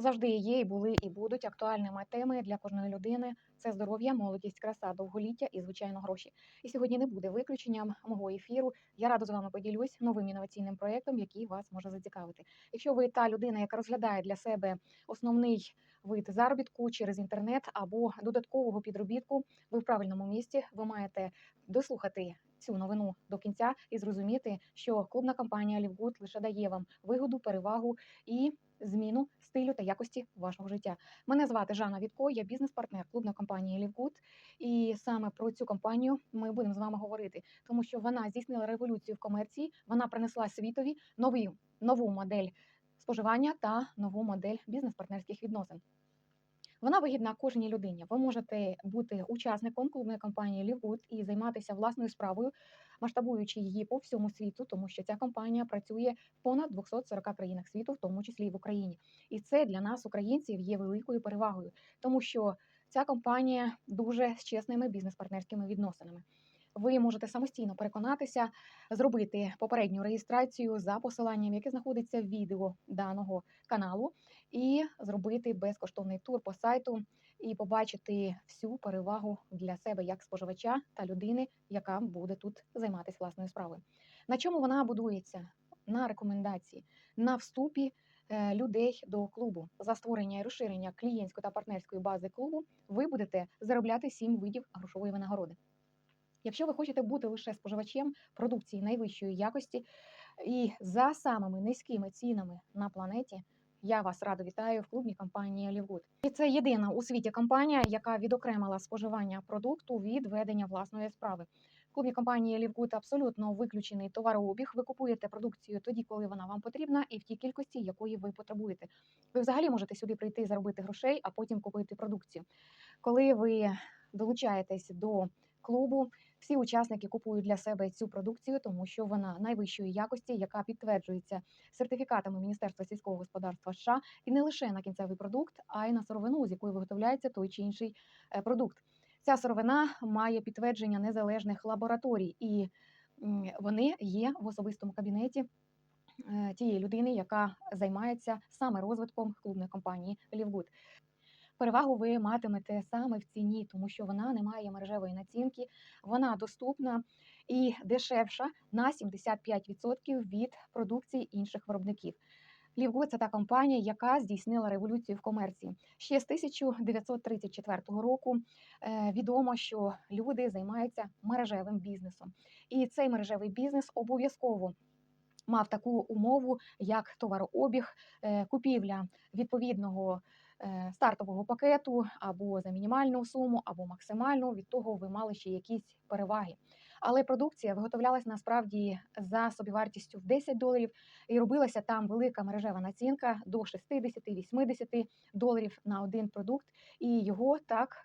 завжди є, і були, і будуть актуальними теми для кожної людини. Це здоров'я, молодість, краса, довголіття і, звичайно, гроші. І сьогодні не буде виключенням мого ефіру. Я радо з вами поділюсь новим інноваційним проєктом, який вас може зацікавити. Якщо ви та людина, яка розглядає для себе основний вид заробітку через інтернет або додаткового підробітку, ви в правильному місці. Ви маєте дослухати цю новину до кінця і зрозуміти, що клубна компанія Лівгуд лише дає вам вигоду, перевагу і зміну стилю та якості вашого життя. Мене звати Жанна Вітко, я бізнес-партнер клубної компанії Лівгуд. І саме про цю компанію ми будемо з вами говорити, тому що вона здійснила революцію в комерції, вона принесла світові нові, нову модель споживання та нову модель бізнес-партнерських відносин. Вона вигідна кожній людині. Ви можете бути учасником клубної компанії Лівгуд і займатися власною справою, масштабуючи її по всьому світу, тому що ця компанія працює в понад 240 країнах світу, в тому числі і в Україні. І це для нас, українців, є великою перевагою, тому що ця компанія дуже з чесними бізнес-партнерськими відносинами. Ви можете самостійно переконатися, зробити попередню реєстрацію за посиланням, яке знаходиться в відео даного каналу, і зробити безкоштовний тур по сайту і побачити всю перевагу для себе як споживача та людини, яка буде тут займатися власною справою. На чому вона будується? На рекомендації, на вступі е, людей до клубу за створення і розширення клієнтської та партнерської бази клубу. Ви будете заробляти сім видів грошової винагороди. Якщо ви хочете бути лише споживачем продукції найвищої якості і за самими низькими цінами на планеті, я вас радо вітаю в клубній компанії Лівгуд. І це єдина у світі компанія, яка відокремила споживання продукту від ведення власної справи. В клубній компанії Лівгуд абсолютно виключений товарообіг. Ви купуєте продукцію тоді, коли вона вам потрібна, і в тій кількості, якої ви потребуєте. Ви взагалі можете сюди прийти заробити грошей, а потім купити продукцію. Коли ви долучаєтесь до клубу, всі учасники купують для себе цю продукцію, тому що вона найвищої якості, яка підтверджується сертифікатами Міністерства сільського господарства США, і не лише на кінцевий продукт, а й на сировину, з якої виготовляється той чи інший е, продукт. Ця сировина має підтвердження незалежних лабораторій, і вони є в особистому кабінеті е, тієї людини, яка займається саме розвитком клубної компанії Лівгуд. Перевагу ви матимете саме в ціні, тому що вона не має мережевої націнки, вона доступна і дешевша на 75% від продукції інших виробників. Лівгуд – це та компанія, яка здійснила революцію в комерції. Ще з 1934 року е, відомо, що люди займаються мережевим бізнесом, і цей мережевий бізнес обов'язково. Мав таку умову, як товарообіг, е, купівля відповідного е, стартового пакету або за мінімальну суму, або максимальну. Від того ви мали ще якісь переваги. Але продукція виготовлялась насправді за собівартістю в 10 доларів, і робилася там велика мережева націнка до 60-80 доларів на один продукт, і його так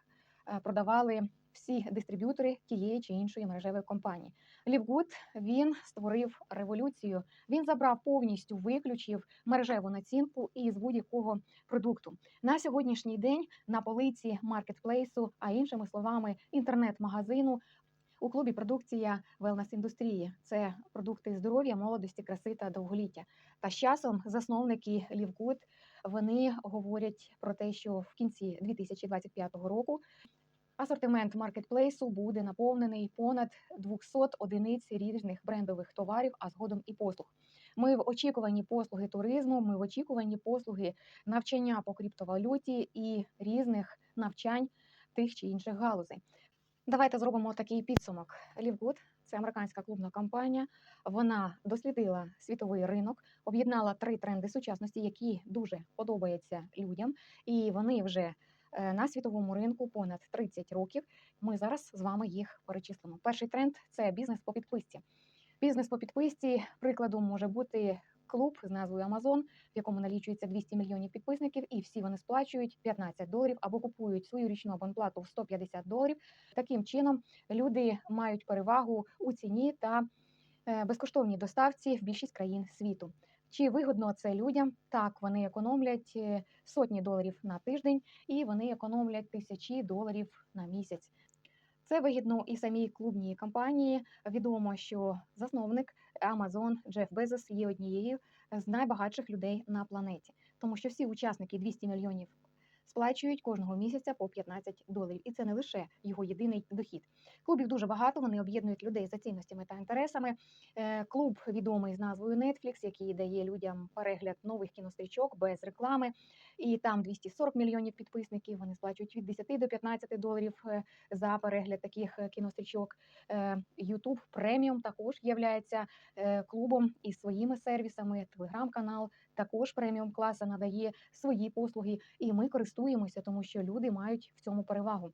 е, продавали всі дистриб'ютори тієї чи іншої мережевої компанії. Лівгуд він створив революцію. Він забрав повністю виключив мережеву націнку із будь-якого продукту. На сьогоднішній день на полиці маркетплейсу, а іншими словами, інтернет-магазину. У клубі продукція велнес-індустрії це продукти здоров'я, молодості, краси та довголіття. Та з часом засновники Лівгуд вони говорять про те, що в кінці 2025 року асортимент маркетплейсу буде наповнений понад 200 одиниць різних брендових товарів, а згодом і послуг. Ми в очікуванні послуги туризму, ми в очікуванні послуги навчання по криптовалюті і різних навчань тих чи інших галузей. Давайте зробимо такий підсумок. Лівгуд це американська клубна компанія. Вона дослідила світовий ринок, об'єднала три тренди сучасності, які дуже подобаються людям, і вони вже на світовому ринку понад 30 років. Ми зараз з вами їх перечислимо. Перший тренд це бізнес по підписці. Бізнес по підписці прикладом може бути клуб з назвою Amazon, в якому налічується 200 мільйонів підписників, і всі вони сплачують 15 доларів або купують свою річну абонплату в 150 доларів. Таким чином люди мають перевагу у ціні та е, безкоштовній доставці в більшість країн світу. Чи вигодно це людям? Так, вони економлять е, сотні доларів на тиждень і вони економлять тисячі доларів на місяць. Це вигідно і самій клубній компанії. Відомо, що засновник Amazon Джеф Безос є однією з найбагатших людей на планеті. тому що всі учасники 200 мільйонів сплачують кожного місяця по 15 доларів, і це не лише його єдиний дохід. Клубів дуже багато. Вони об'єднують людей за цінностями та інтересами. Е, Клуб відомий з назвою Netflix, який дає людям перегляд нових кінострічок без реклами. І там 240 мільйонів підписників. Вони сплачують від 10 до 15 доларів е, за перегляд таких е, кінострічок. YouTube Premium також є клубом із своїми сервісами. Телеграм-канал також преміум класа надає свої послуги, і ми користуємося, тому що люди мають в цьому перевагу.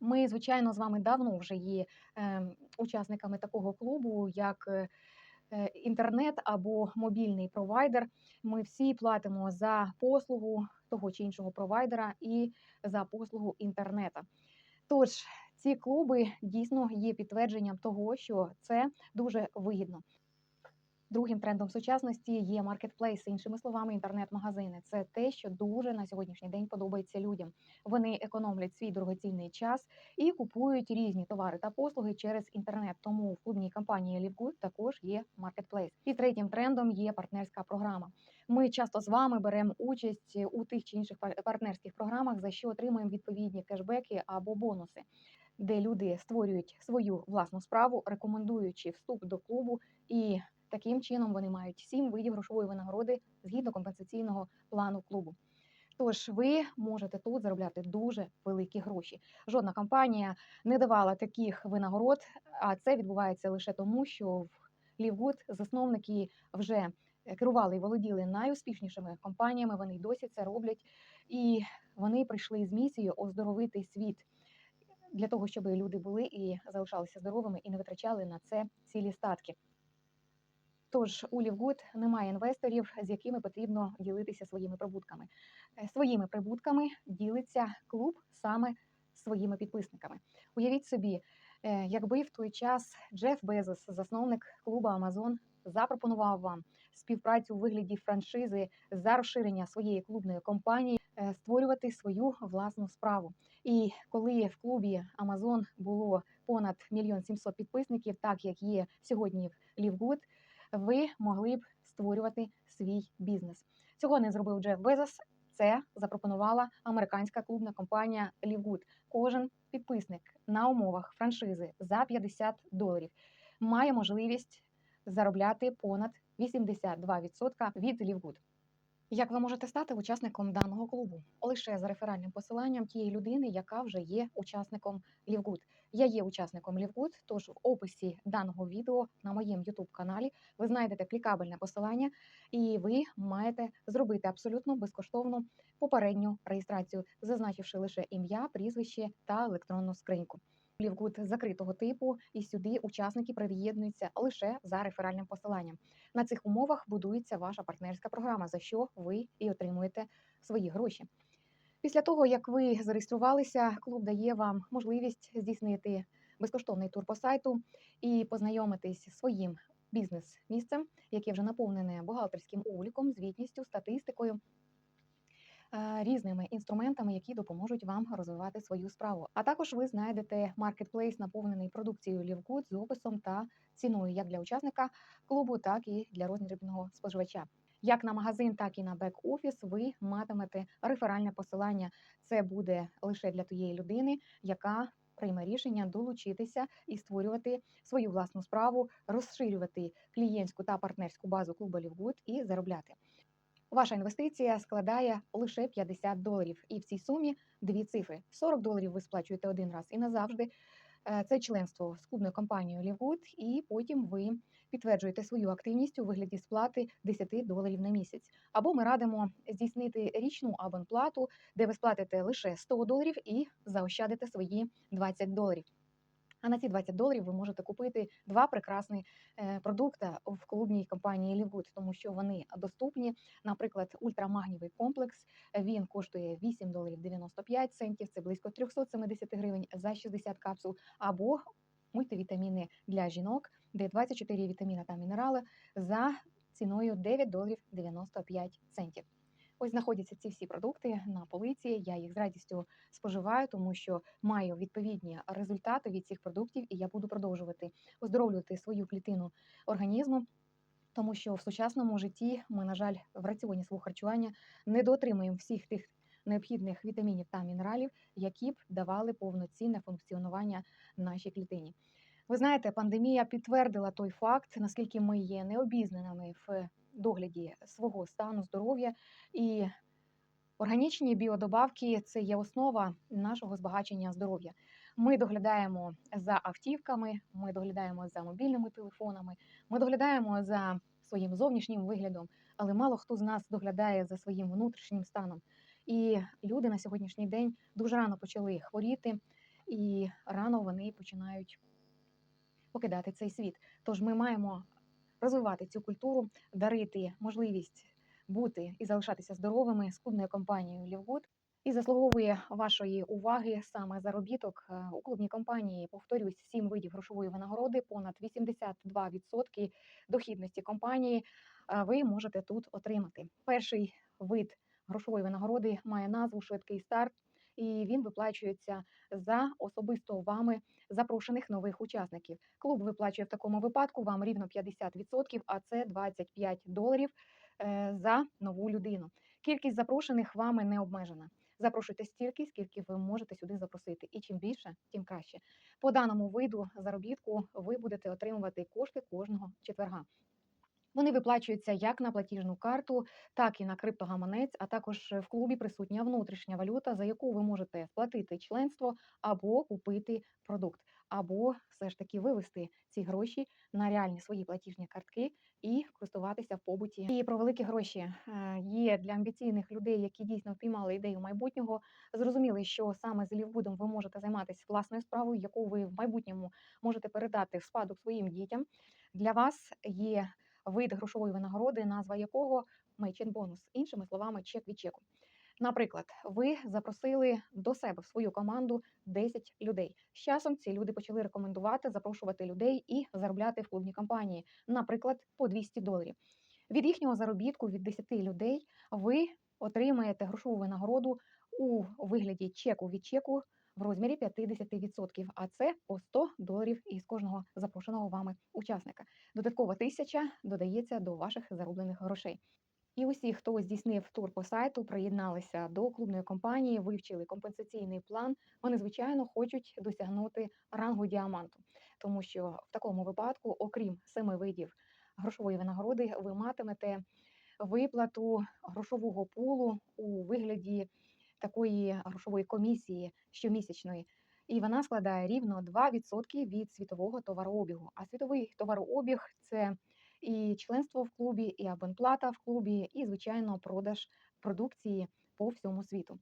Ми, звичайно, з вами давно вже є е, учасниками такого клубу, як е, е, інтернет або мобільний провайдер. Ми всі платимо за послугу того чи іншого провайдера і за послугу інтернета. Тож ці клуби дійсно є підтвердженням того, що це дуже вигідно. Другим трендом сучасності є маркетплейси, іншими словами, інтернет-магазини. Це те, що дуже на сьогоднішній день подобається людям. Вони економлять свій дорогоцінний час і купують різні товари та послуги через інтернет. Тому в клубній компанії LiveGood також є маркетплейс. І третім трендом є партнерська програма. Ми часто з вами беремо участь у тих чи інших пар- партнерських програмах, за що отримуємо відповідні кешбеки або бонуси. Де люди створюють свою власну справу, рекомендуючи вступ до клубу і Таким чином вони мають сім видів грошової винагороди згідно компенсаційного плану клубу. Тож ви можете тут заробляти дуже великі гроші. Жодна компанія не давала таких винагород, а це відбувається лише тому, що в Лівгуд засновники вже керували і володіли найуспішнішими компаніями. Вони й досі це роблять, і вони прийшли з місією оздоровити світ для того, щоб люди були і залишалися здоровими і не витрачали на це цілі статки. Тож у Лівгуд немає інвесторів, з якими потрібно ділитися своїми прибутками. Е, Своїми прибутками ділиться клуб саме своїми підписниками. Уявіть собі, е, якби в той час Джеф Безос, засновник клубу Амазон, запропонував вам співпрацю у вигляді франшизи за розширення своєї клубної компанії, е, створювати свою власну справу. І коли в клубі Амазон було понад мільйон сімсот підписників, так як є сьогодні в Лівгуд, ви могли б створювати свій бізнес. Цього не зробив Джеф Безос. Це запропонувала американська клубна компанія Лівгуд. Кожен підписник на умовах франшизи за 50 доларів має можливість заробляти понад 82% від Лівгуд. Як ви можете стати учасником даного клубу? Лише за реферальним посиланням тієї людини, яка вже є учасником Лівгуд. Я є учасником Лівгуд, тож в описі даного відео на моєму youtube каналі ви знайдете клікабельне посилання, і ви маєте зробити абсолютно безкоштовну попередню реєстрацію, зазначивши лише ім'я, прізвище та електронну скриньку. Лівгуд закритого типу, і сюди учасники приєднуються лише за реферальним посиланням. На цих умовах будується ваша партнерська програма, за що ви і отримуєте свої гроші. Після того, як ви зареєструвалися, клуб дає вам можливість здійснити безкоштовний тур по сайту і познайомитись зі своїм бізнес-місцем, яке вже наповнене бухгалтерським обліком, звітністю, статистикою. Е, Різними інструментами, які допоможуть вам розвивати свою справу. А також ви знайдете маркетплейс, наповнений продукцією Лівгуд з описом та ціною як для учасника клубу, так і для роздрібного споживача. Як на магазин, так і на бек-офіс ви матимете реферальне посилання. Це буде лише для тієї людини, яка прийме рішення долучитися і створювати свою власну справу, розширювати клієнтську та партнерську базу клубу Лівгуд і заробляти. Ваша інвестиція складає лише 50 доларів, і в цій сумі дві цифри: 40 доларів ви сплачуєте один раз і назавжди. Е, Це членство з клубною компанією Лівгуд, і потім ви підтверджуєте свою активність у вигляді сплати 10 доларів на місяць. Або ми радимо здійснити річну абонплату, де ви сплатите лише 100 доларів і заощадите свої 20 доларів. А на ці 20 доларів ви можете купити два прекрасні е, продукти в клубній компанії Лівгуд, тому що вони доступні. Наприклад, ультрамагнівий комплекс він коштує 8 доларів 95 центів, це близько 370 гривень за 60 капсул, або мультивітаміни для жінок, де 24 вітаміни та мінерали за ціною 9 доларів 95 центів. Ось знаходяться ці всі продукти на полиці. Я їх з радістю споживаю, тому що маю відповідні результати від цих продуктів, і я буду продовжувати оздоровлювати свою клітину організму. Тому що в сучасному житті ми, на жаль, в раціоні свого харчування не доотримуємо всіх тих необхідних вітамінів та мінералів, які б давали повноцінне функціонування нашій клітині. Ви знаєте, пандемія підтвердила той факт, наскільки ми є необізнаними в догляді свого стану здоров'я і Органічні біодобавки це є основа нашого збагачення здоров'я. Ми доглядаємо за автівками, ми доглядаємо за мобільними телефонами, ми доглядаємо за своїм зовнішнім виглядом, але мало хто з нас доглядає за своїм внутрішнім станом. І люди на сьогоднішній день дуже рано почали хворіти, і рано вони починають покидати цей світ. Тож ми маємо розвивати цю культуру, дарити можливість бути і залишатися здоровими з клубною компанією Лівгуд. І заслуговує вашої уваги саме заробіток Е, у клубній компанії. Повторюсь, сім видів грошової винагороди, понад 82% дохідності компанії ви можете тут отримати. Перший вид грошової винагороди має назву Швидкий старт, і він виплачується за особисто вами запрошених нових учасників. Клуб виплачує в такому випадку вам рівно 50%, а це 25 доларів е, за нову людину. Кількість запрошених вами не обмежена. Запрошуйте стільки, скільки ви можете сюди запросити. І чим більше, тим краще. По даному виду заробітку ви будете отримувати кошти кожного четверга. Вони виплачуються як на платіжну карту, так і на криптогаманець, а також в клубі присутня внутрішня валюта, за яку ви можете сплатити членство або купити продукт, або все ж таки вивести ці гроші на реальні свої платіжні картки і користуватися в побуті. І про великі гроші е, є для амбіційних людей, які дійсно впіймали ідею майбутнього. Зрозуміли, що саме з Лівбудом ви можете займатися власною справою, яку ви в майбутньому можете передати в спадок своїм дітям. Для вас є вид грошової винагороди, назва якого мейчен бонус, іншими словами, чек від чеку. Наприклад, ви запросили до себе в свою команду 10 людей. З часом ці люди почали рекомендувати, запрошувати людей і заробляти в клубній компанії, наприклад, по 200 доларів. Від їхнього заробітку від 10 людей ви отримаєте грошову винагороду у вигляді чеку від чеку в розмірі 50%, а це по 100 доларів із кожного запрошеного вами учасника. Додаткова тисяча додається до ваших зароблених грошей. І усі, хто здійснив тур по сайту, приєдналися до клубної компанії, вивчили компенсаційний план. Вони звичайно хочуть досягнути рангу діаманту, тому що в такому випадку, окрім семи видів грошової винагороди, ви матимете виплату грошового пулу у вигляді такої грошової комісії щомісячної. І вона складає рівно 2% від світового товарообігу. А світовий товарообіг це і членство в клубі, і абонплата в клубі, і, звичайно, продаж продукції по всьому світу.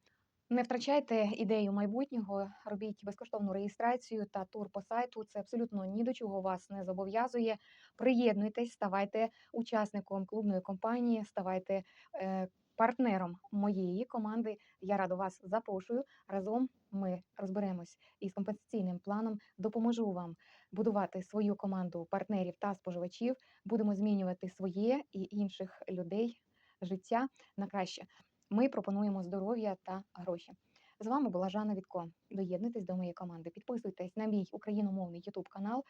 Не втрачайте ідею майбутнього, робіть безкоштовну реєстрацію та тур по сайту. Це абсолютно ні до чого вас не зобов'язує. Приєднуйтесь, ставайте учасником клубної компанії, ставайте е, партнером моєї команди. Я радо вас запрошую. Разом ми розберемось із компенсаційним планом. Допоможу вам будувати свою команду партнерів та споживачів. Будемо змінювати своє і інших людей життя на краще. Ми пропонуємо здоров'я та гроші. З вами була Жанна Вітко. Доєднуйтесь до моєї команди. Підписуйтесь на мій україномовний Ютуб канал.